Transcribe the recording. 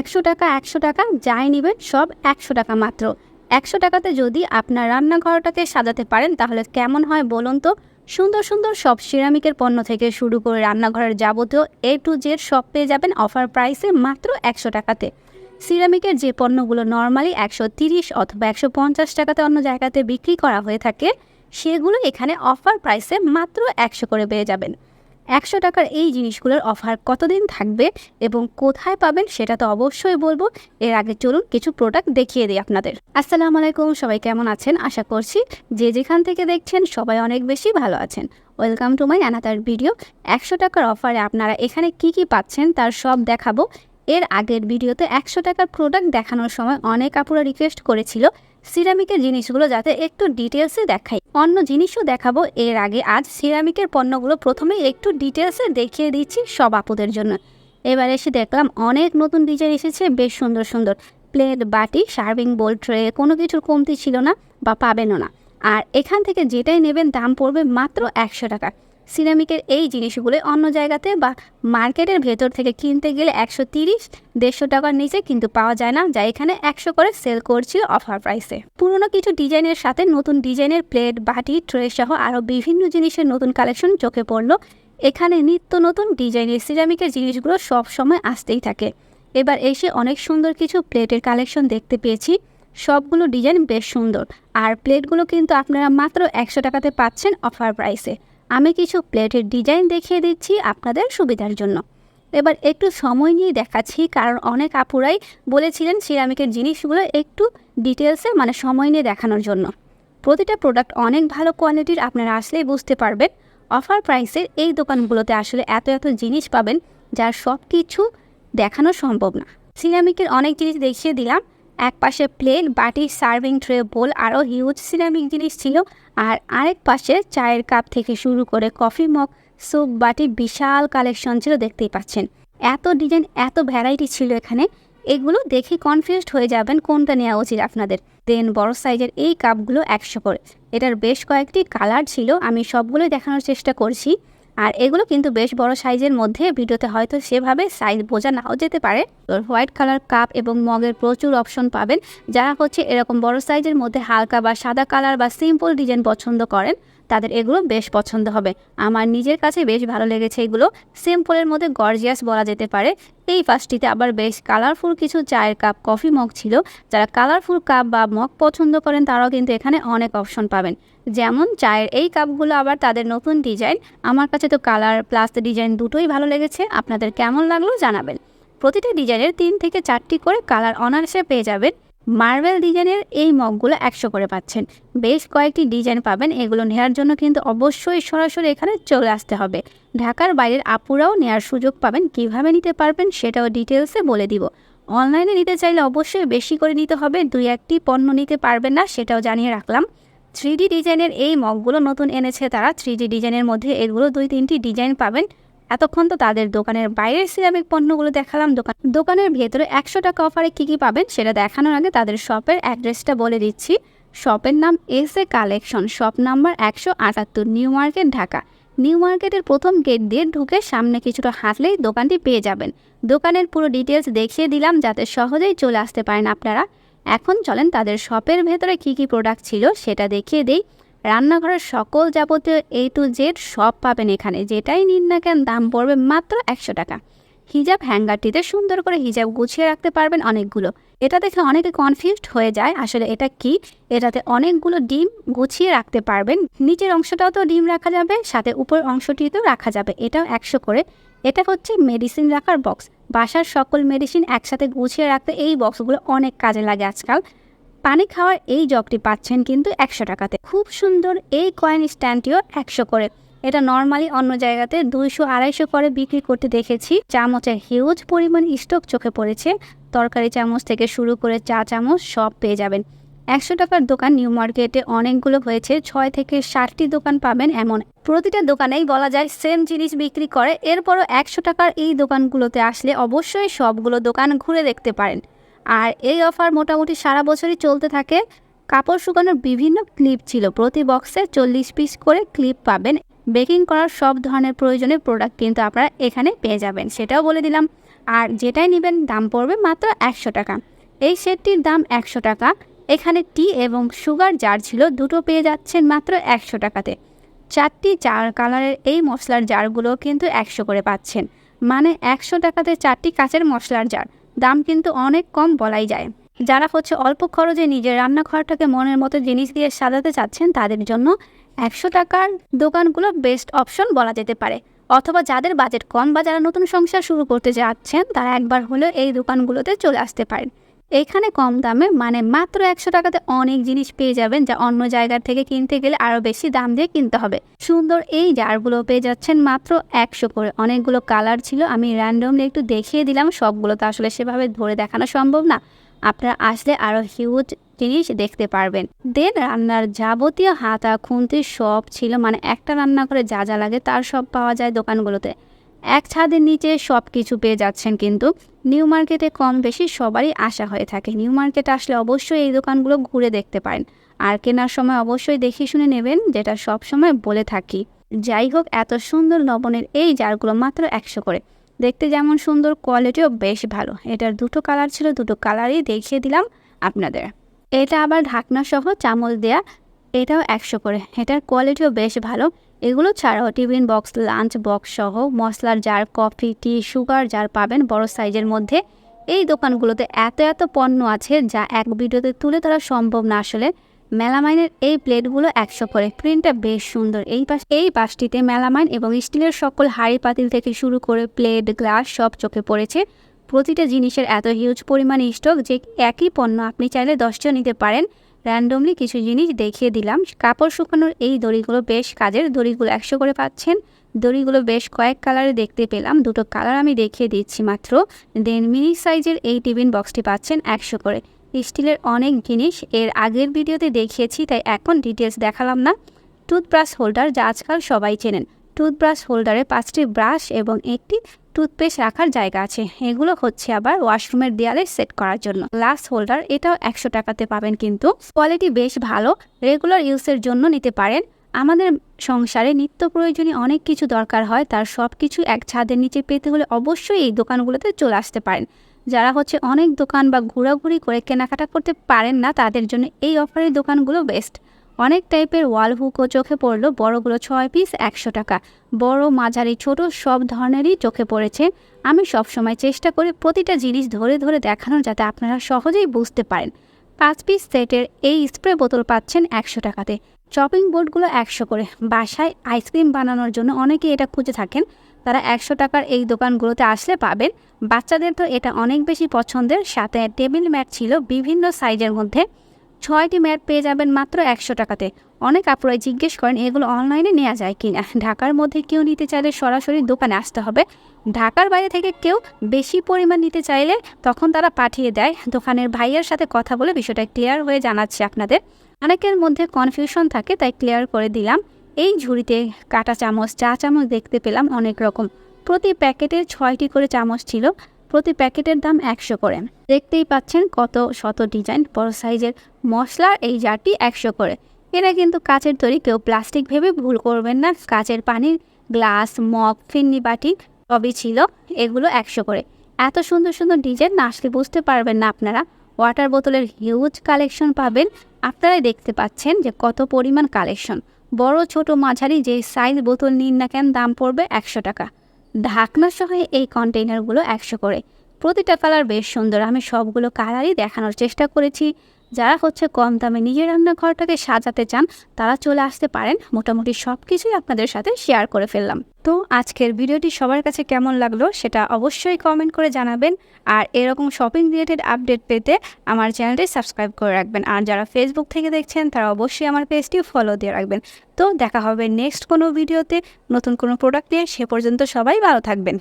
একশো টাকা একশো টাকা, যাই নেবেন সব একশো টাকা মাত্র। একশো টাকাতে যদি আপনার রান্নাঘরটাকে সাজাতে পারেন, তাহলে কেমন হয় বলুন তো? সুন্দর সুন্দর সব সিরামিকের পণ্য থেকে শুরু করে রান্নাঘরের যাবতীয় এ টু জেড সব পেয়ে যাবেন অফার প্রাইসে মাত্র একশো টাকাতে। সিরামিকের যে পণ্যগুলো নর্মালি একশো তিরিশ অথবা একশো পঞ্চাশ টাকাতে অন্য জায়গাতে বিক্রি করা হয়ে থাকে, সেগুলো এখানে অফার প্রাইসে মাত্র একশো করে পেয়ে যাবেন। একশো টাকার এই জিনিসগুলোর অফার কতদিন থাকবে এবং কোথায় পাবেন সেটা তো অবশ্যই বলব। এর আগে চলুন কিছু প্রোডাক্ট দেখিয়ে দিই আপনাদের। আসসালামু আলাইকুম, সবাই কেমন আছেন? আশা করছি যে যেখান থেকে দেখছেন সবাই অনেক বেশি ভালো আছেন। Welcome to my another video একশো টাকার অফারে আপনারা এখানে কি কি পাচ্ছেন তার সব দেখাবো। এর আগের ভিডিওতে একশো টাকার প্রোডাক্ট দেখানোর সময় অনেক আপুরা রিকোয়েস্ট করেছিল। সিরামিকের জিনিসগুলো যাতে একটু ডিটেলসে দেখাই। অন্য জিনিসও দেখাবো, এর আগে আজ সিরামিকের পণ্যগুলো প্রথমে একটু ডিটেলসে দেখিয়ে দিচ্ছি সব আপুদের জন্য। এবার এসে দেখলাম অনেক নতুন ডিজাইন এসেছে, বেশ সুন্দর সুন্দর। প্লেট বাটি সার্ভিং বোল ট্রে কোনো কিছুর কমতি ছিল না বা পাবেনও না। আর এখান থেকে যেটাই নেবেন দাম পড়বে মাত্র একশো টাকা। সিরামিকের এই জিনিসগুলো অন্য জায়গাতে বা মার্কেটের ভেতর থেকে কিনতে গেলে একশো তিরিশ, দেড়শো টাকার নিচে কিন্তু পাওয়া যায় না, যা এখানে একশো করে সেল করছিল অফার প্রাইসে। পুরনো কিছু ডিজাইনের সাথে নতুন ডিজাইনের প্লেট, বাটি, ট্রে সহ আরও বিভিন্ন জিনিসের নতুন কালেকশন চোখে পড়ল। এখানে নিত্য নতুন ডিজাইনের সিরামিকের জিনিসগুলো সব সময় আসতেই থাকে। এবার এসে অনেক সুন্দর কিছু প্লেটের কালেকশন দেখতে পেয়েছি। সবগুলো ডিজাইন বেশ সুন্দর। আর প্লেটগুলো কিন্তু আপনারা মাত্র একশো টাকাতে পাচ্ছেন অফার প্রাইসে। আমি কিছু প্লেটের ডিজাইন দেখিয়ে দিচ্ছি আপনাদের সুবিধার জন্য। এবার একটু সময় নিয়ে দেখাচ্ছি, কারণ অনেক আপুরাই বলেছিলেন সিরামিকের জিনিসগুলো একটু ডিটেলসে মানে সময় নিয়ে দেখানোর জন্য। প্রতিটা প্রোডাক্ট অনেক ভালো কোয়ালিটির, আপনারা আসলেই বুঝতে পারবেন। অফার প্রাইসের এই দোকানগুলোতে আসলে এত এত জিনিস পাবেন যার সব কিছু দেখানো সম্ভব না। সিরামিকের অনেক জিনিস দেখিয়ে দিলাম। এক পাশে প্লেট বাটি সার্ভিং ট্রে বোল আরও হিউজ সিরামিক জিনিস ছিল। আর আরেক পাশে চায়ের কাপ থেকে শুরু করে কফি মগ স্যুপ বাটি বিশাল কালেকশন ছিল, দেখতেই পাচ্ছেন। এত ডিজাইন এত ভ্যারাইটি ছিল এখানে। এগুলো দেখে কনফিউজড হয়ে যাবেন কোনটা নেওয়া উচিত আপনাদের। দেন বড় সাইজের এই কাপগুলো একশো করে। এটার বেশ কয়েকটি কালার ছিল, আমি সবগুলোই দেখানোর চেষ্টা করছি। আর এগুলো কিন্তু বেশ বড় সাইজের মধ্যে ভিডিওতে হয়তো সেভাবে সাইজ বোঝা নাও যেতে পারে। তো হোয়াইট কালার কাপ এবং মগের প্রচুর অপশন পাবেন, যারা হচ্ছে এরকম বড় সাইজের মধ্যে হালকা বা সাদা কালার বা সিম্পল ডিজাইন পছন্দ করেন, তাদের এগুলো বেশ পছন্দ হবে। আমার নিজের কাছে বেশ ভালো লেগেছে এগুলো। সিম্পলের মধ্যে গর্জিয়াস বলা যেতে পারে। এই পাশটিতে আবার বেশ কালারফুল কিছু চায়ের কাপ, কফি মগ ছিল। যারা কালারফুল কাপ বা মগ পছন্দ করেন, তারাও কিন্তু এখানে অনেক অপশন পাবেন। যেমন চায়ের এই কাপগুলো আবার তাদের নতুন ডিজাইন। আমার কাছে তো কালার প্লাস ডিজাইন দুটোই ভালো লেগেছে। আপনাদের কেমন লাগল জানাবেন। প্রতিটা ডিজাইনের তিন থেকে চারটি করে কালার অনার্সে পেয়ে যাবেন। মার্বেল ডিজাইনের এই মগগুলো একশো করে পাচ্ছেন। বেশ কয়েকটি ডিজাইন পাবেন। এগুলো নেওয়ার জন্য কিন্তু অবশ্যই সরাসরি এখানে চলে আসতে হবে। ঢাকার বাইরের আপুরাও নেওয়ার সুযোগ পাবেন। কীভাবে নিতে পারবেন সেটাও ডিটেলসে বলে দিব। অনলাইনে নিতে চাইলে অবশ্যই বেশি করে নিতে হবে। দুই একটি পণ্য নিতে পারবেন না সেটাও জানিয়ে রাখলাম। থ্রি ডিজাইনের এই মগগুলো নতুন এনেছে তারা। থ্রি ডিজাইনের মধ্যে এগুলো দুই তিনটি ডিজাইন পাবেন। এতক্ষণ তো তাদের দোকানের বাইরের সিরামিক পণ্যগুলো দেখালাম। দোকান দোকানের ভেতরে একশো টাকা অফারে কী কী পাবেন সেটা দেখানোর আগে তাদের শপের অ্যাড্রেসটা বলে দিচ্ছি। শপের নাম S A collection. Shop number একশো আটাত্তর নিউ মার্কেট, ঢাকা। নিউ মার্কেটের প্রথম গেট দিয়ে ঢুকে সামনে কিছুটা হাঁটলেই দোকানটি পেয়ে যাবেন। দোকানের পুরো ডিটেলস দেখিয়ে দিলাম যাতে সহজেই চলে আসতে পারেন আপনারা। এখন চলেন তাদের শপের ভেতরে কি কি প্রোডাক্ট ছিল সেটা দেখিয়ে দিই। রান্নাঘরের সকল যাবতীয় এই টু জেড সব পাবেন এখানে। যেটাই নিন না কেন, দাম পড়বে মাত্র একশো টাকা। হিজাব হ্যাঙ্গারটিতে সুন্দর করে হিজাব গুছিয়ে রাখতে পারবেন অনেকগুলো। এটা দেখে অনেকে কনফিউজড হয়ে যায়, আসলে এটা কি? এটাতে অনেকগুলো ডিম গুছিয়ে রাখতে পারবেন। নিচের অংশটাও তো ডিম রাখা যাবে, সাথে উপর অংশটিতেও রাখা যাবে। এটাও একশো করে। এটা হচ্ছে মেডিসিন রাখার বক্স বাসার সকল মেডিসিন একসাথে গুছিয়ে রাখতে এই বক্সগুলো অনেক কাজে লাগে আজকাল। পানি খাওয়ার এই জগটি পাচ্ছেন কিন্তু একশো টাকাতে। খুব সুন্দর এই কয়েন স্ট্যান্ডটিও একশো করে। এটা নর্মালি অন্য জায়গাতে দুইশো আড়াইশো করে বিক্রি করতে দেখেছি। চামচের হিউজ পরিমাণ স্টক চোখে পড়েছে। তরকারি চামচ থেকে শুরু করে চা চামচ সব পেয়ে যাবেন। একশো টাকার দোকান নিউ মার্কেটে অনেকগুলো হয়েছে। ছয় থেকে ষাটটি দোকান পাবেন এমন। প্রতিটা দোকানেই বলা যায় সেম জিনিস বিক্রি করে। এরপরও একশো টাকার এই দোকানগুলোতে আসলে অবশ্যই সবগুলো দোকান ঘুরে দেখতে পারেন। আর এই অফার মোটামুটি সারা বছরই চলতে থাকে। কাপড় শুকানোর বিভিন্ন ক্লিপ ছিল। প্রতি বক্সে চল্লিশ পিস করে ক্লিপ পাবেন। বেকিং করার সব ধরনের প্রয়োজনীয় প্রোডাক্ট কিন্তু আপনারা এখানে পেয়ে যাবেন। সেটাও বলে দিলাম। আর যেটাই নেবেন, দাম পড়বে মাত্র একশো টাকা। এই সেটটির দাম একশো টাকা। এখানে টি এবং সুগার জার ছিল, দুটো পেয়ে যাচ্ছেন মাত্র একশো টাকাতে। চারটি চার কালারের এই মশলার জারগুলো কিন্তু একশো করে পাচ্ছেন। মানে একশো টাকাতে চারটি কাঁচের মশলার জার। দাম কিন্তু অনেক কম বলাই যায়। যারা হচ্ছে অল্প খরচে নিজের রান্নাঘরটাকে মনের মতো জিনিস দিয়ে সাজাতে চাচ্ছেন, তাদের জন্য একশো টাকার দোকানগুলো বেস্ট অপশন বলা যেতে পারে। অথবা যাদের বাজেট কম বা যারা নতুন সংসার শুরু করতে যাচ্ছেন, তারা একবার হলেও এই দোকানগুলোতে চলে আসতে পারেন। এখানে কম দামে মানে মাত্র একশো টাকাতে অনেক জিনিস পেয়ে যাবেন যা অন্য জায়গার থেকে কিনতে গেলে আরও বেশি দাম দিয়ে কিনতে হবে। সুন্দর এই জারগুলো পেয়ে যাচ্ছেন মাত্র একশো করে। অনেকগুলো কালার ছিল, আমি র্যান্ডমলি একটু দেখিয়ে দিলাম সবগুলো তো আসলে সেভাবে ধরে দেখানো সম্ভব না। আপনারা আসলে আরও হিউজ জিনিস দেখতে পারবেন। দেন রান্নার যাবতীয় হাতা, খুন্তি সব ছিল। মানে একটা রান্না করে যা যা লাগে তার সব পাওয়া যায় দোকানগুলোতে। এক ছাদের নিচে সব কিছু পেয়ে যাচ্ছেন কিন্তু নিউ মার্কেটে কম বেশি সবারই আশা হয়ে থাকে। নিউ মার্কেটে আসলে অবশ্যই এই দোকানগুলো ঘুরে দেখতে পারেন। আর কেনার সময় অবশ্যই দেখে শুনে নেবেন, যেটা সব সময় বলে থাকি। যাই হোক, এত সুন্দর লবণের এই জারগুলো মাত্র একশো করে। দেখতে যেমন সুন্দর কোয়ালিটিও বেশ ভালো। এটার দুটো কালার ছিল, দুটো কালারই দেখিয়ে দিলাম আপনাদের। এটা আবার ঢাকনা সহ চামচ দেয়া, এটাও একশো করে। এটার কোয়ালিটিও বেশ ভালো। এগুলো ছাড়াও টিফিন বক্স লাঞ্চ বক্স সহ মশলার jar coffee tea sugar jar পাবেন বড় সাইজের মধ্যে। এই দোকানগুলোতে এত এত পণ্য আছে যা এক ভিডিওতে তুলে ধরা সম্ভব না আসলে। মেলামাইনের এই প্লেটগুলো একশো করে। প্রিন্টটা বেশ সুন্দর। এই পাশ এই পাশটিতে মেলামাইন এবং স্টিলের সকল হাড়ি পাতিল থেকে শুরু করে প্লেট, গ্লাস সব চোখে পড়েছে। প্রতিটা জিনিসের এত হিউজ পরিমাণ স্টক যে একই পণ্য আপনি চাইলে দশটিও নিতে পারেন। র্যান্ডমলি কিছু জিনিস দেখিয়ে দিলাম। কাপড় শুকানোর এই দড়িগুলো বেশ কাজের। দড়িগুলো একশো করে পাচ্ছেন। দড়িগুলো বেশ কয়েক কালারে দেখতে পেলাম। দুটো কালার আমি দেখিয়ে দিচ্ছি মাত্র। দেন মিনি সাইজের এই টিফিন বক্সটি পাচ্ছেন একশো করে। স্টিলের অনেক জিনিস। এর আগের ভিডিওতে দেখিয়েছি, তাই এখন ডিটেলস দেখালাম না। টুথব্রাশ হোল্ডার যা আজকাল সবাই চেনেন। টুথব্রাশ হোল্ডারে পাঁচটি ব্রাশ এবং একটি টুথপেস্ট রাখার জায়গা আছে। এগুলো হচ্ছে আবার ওয়াশরুমের দেয়ালে সেট করার জন্য। গ্লাস হোল্ডার, এটাও একশো টাকাতে পাবেন কিন্তু। কোয়ালিটি বেশ ভালো, রেগুলার ইউজের জন্য নিতে পারেন। আমাদের সংসারে নিত্য প্রয়োজনীয় অনেক কিছু দরকার হয়, তার সব কিছু এক ছাদের নিচে পেতে হলে অবশ্যই এই দোকানগুলোতে চলে আসতে পারেন। যারা হচ্ছে অনেক দোকান বা ঘোরাঘুরি করে কেনাকাটা করতে পারেন না, তাদের জন্য এই অফারের দোকানগুলো বেস্ট। অনেক টাইপের ওয়াল হুকও চোখে পড়ল বড়গুলো ছয় পিস, একশো টাকা। বড়, মাঝারি, ছোট সব ধরনেরই চোখে পড়েছে। আমি সবসময় চেষ্টা করি প্রতিটা জিনিস ধরে ধরে দেখানো যাতে আপনারা সহজেই বুঝতে পারেন। পাঁচ পিস সেটের এই স্প্রে বোতল পাচ্ছেন একশো টাকাতে। চপিং বোর্ডগুলো একশো করে। বাসায় আইসক্রিম বানানোর জন্য অনেকে এটা খুঁজে থাকেন। তারা একশো টাকার এই দোকানগুলোতে আসলে পাবেন। বাচ্চাদের তো এটা অনেক বেশি পছন্দের। সাথে টেবিল ম্যাট ছিল বিভিন্ন সাইজের মধ্যে। ছয়টি ম্যাট পেয়ে যাবেন মাত্র একশো টাকাতে। অনেক আপুরাই জিজ্ঞেস করেন, এগুলো অনলাইনে নেওয়া যায় কি না ঢাকার মধ্যে কেউ নিতে চাইলে সরাসরি দোকানে আসতে হবে। ঢাকার বাইরে থেকে কেউ বেশি পরিমাণ নিতে চাইলে তখন তারা পাঠিয়ে দেয়। দোকানের ভাইয়ের সাথে কথা বলে বিষয়টা ক্লিয়ার হয়ে জানাচ্ছি আপনাদের। অনেকের মধ্যে কনফিউশন থাকে, তাই ক্লিয়ার করে দিলাম। এই ঝুড়িতে কাটা চামচ, চা চামচ দেখতে পেলাম অনেক রকম। প্রতি প্যাকেটের ছয়টি করে চামচ ছিল। প্রতি প্যাকেটের দাম একশো করে। দেখতেই পাচ্ছেন কত শত ডিজাইন, বড় সাইজের মশলার এই জারটি একশো করে। এরা কিন্তু কাচের তৈরি, কেউ প্লাস্টিক ভেবে ভুল করবেন না। কাচের পানির গ্লাস, মগ, ফিন্নি বাটি সবই ছিল, এগুলো একশো করে। এত সুন্দর সুন্দর ডিজাইন না আসলে বুঝতে পারবেন না আপনারা। ওয়াটার বোতলের হিউজ কালেকশন পাবেন। আপনারাই দেখতে পাচ্ছেন যে কত পরিমাণ কালেকশন। বড়, ছোট মাঝারি যে সাইজ বোতল নিন না কেন, দাম পড়বে একশো টাকা। ঢাকনা সহ এই কন্টেইনারগুলো একশো করে। প্রতিটা কালার বেশ সুন্দর। আমি সবগুলো কালারই দেখানোর চেষ্টা করেছি। যারা হচ্ছে কম দামে নিজের রান্নাঘরটাকে সাজাতে চান, তারা চলে আসতে পারেন। মোটামুটি সব কিছুই আপনাদের সাথে শেয়ার করে ফেললাম। তো আজকের ভিডিওটি সবার কাছে কেমন লাগল সেটা অবশ্যই কমেন্ট করে জানাবেন। আর এরকম শপিং রিলেটেড আপডেট পেতে আমার চ্যানেলটি সাবস্ক্রাইব করে রাখবেন। আর যারা ফেসবুক থেকে দেখছেন, তারা অবশ্যই আমার পেজটি ফলো দিয়ে রাখবেন। তো দেখা হবে নেক্সট কোনো ভিডিওতে। নতুন কোনো প্রোডাক্ট নিয়ে সে পর্যন্ত সবাই ভালো থাকবেন।